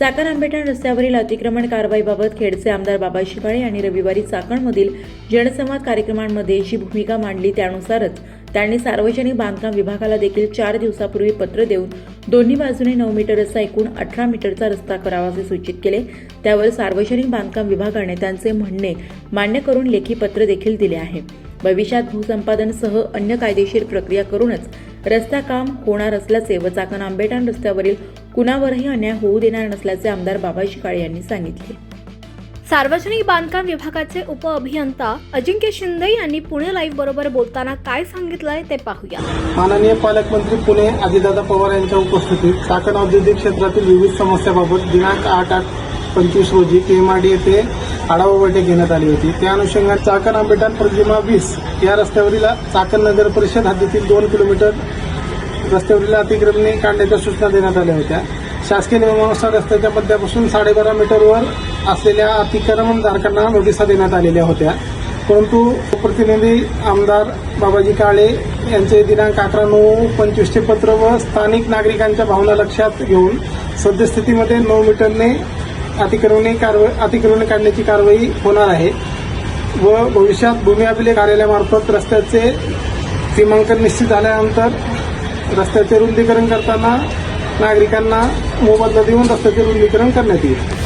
चाकण आंबेठाण रस्त्यावरील अतिक्रमण कारवाईबाबत खेडचे आमदार बाबा शिपाळे यांनी रविवारी चाकणमधील जनसंवाद कार्यक्रमांमध्ये जी भूमिका मांडली त्यानुसारच त्यांनी सार्वजनिक बांधकाम विभागाला देखील चार दिवसापूर्वी पत्र देऊन दोन्ही बाजूने नऊ मीटर एकूण अठरा मीटरचा रस्ता करावा असे सूचित केले. त्यावर सार्वजनिक बांधकाम विभागाने त्यांचे म्हणणे मान्य करून लेखी पत्र देखील दिले आहे. भविष्यात भूसंपादनसह अन्य कायदेशीर प्रक्रिया करूनच रस्ता काम होणार असल्याचे व चाकण आंबेठाण रस्त्यावरील कुणावरही अन्याय होऊ देणार नसल्याचे आमदार बाबाजी काळे यांनी सांगितले. सार्वजनिक बांधकाम विभागाचे उपअभियंता अजिंक्य शिंदे यांनी पुणे लाईव्ह बरोबर बोलताना काय सांगितलंय ते पाहूया. माननीय पालकमंत्री पुणे अजितदादा पवार यांच्या उपस्थितीत चाकण औद्योगिक क्षेत्रातील विविध समस्याबाबत दिनांक आठ आठ पंचवीस रोजी केएमआरडी येथे आढावा बैठक घेण्यात आली होती. त्या अनुषंगाने चाकण आंबेठाण प्रतिमा वीस या रस्त्यावरील चाकण नगर परिषद हद्दीतील दोन किलोमीटर रस्त्यावरील अतिक्रमणे काढण्याच्या सूचना देण्यात आल्या होत्या. शासकीय नियमानुसार रस्त्याच्या मध्यापासून साडेबारा मीटरवर असलेल्या अतिक्रमणधारकांना नोटिसा देण्यात आलेल्या होत्या. परंतु प्रतिनिधी आमदार बाबाजी काळे यांचे दिनांक अकरा नऊ पंचवीसचे पत्र व स्थानिक नागरिकांच्या भावना लक्षात घेऊन सद्यस्थितीमध्ये नऊ मीटरने अतिक्रमणे कारवाई अतिक्रमणे काढण्याची कारवाई होणार आहे व भविष्यात भूमी अभिलेख कार्यालयामार्फत रस्त्याचे सीमांकन निश्चित झाल्यानंतर रस्त्याचे रुंदीकरण करताना नागरिकांना मोबदला देऊन रस्त्याचे रुंदीकरण करण्यात येईल.